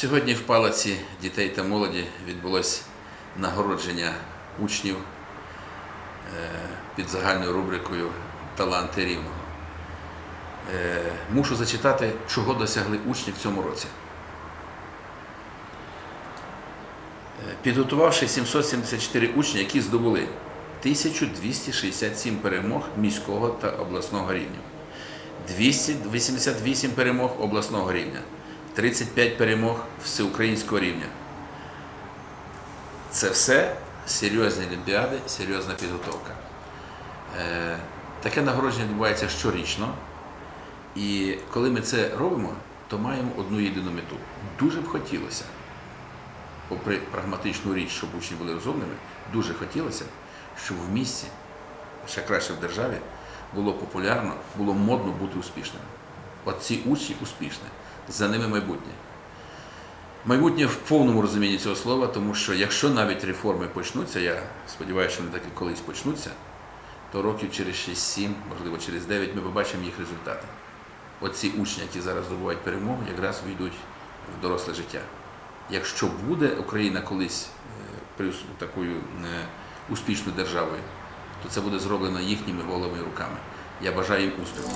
Сьогодні в палаці дітей та молоді відбулось нагородження учнів е, під загальною рубрикою Таланти рівного. Е, Мушу зачитати, чого досягли учні в цьому році. Е, Підготувавши 774 учні, які здобули 1267 перемог міського та обласного рівня, 288 перемог обласного рівня, 35 перемог всеукраїнського рівня. Це все серйозні олімпіади, серйозна підготовка. Е, Таке нагородження відбувається щорічно. І коли ми це робимо, то маємо одну єдину мету. Дуже б хотілося, попри прагматичну річ, щоб учні були розумними, дуже хотілося, щоб в місті, ще краще в державі, було популярно, було модно бути успішним. От ці учні успішні, за ними майбутнє. Майбутнє в повному розумінні цього слова, тому що якщо навіть реформи почнуться, я сподіваюся, що вони так і колись почнуться, то років через 6-7, можливо через 9 ми побачимо їх результати. Оці учні, які зараз здобувають перемогу, якраз війдуть в доросле життя. Якщо буде Україна колись е, такою е, успішною державою, то це буде зроблено їхніми головами руками. Я бажаю їм успіху.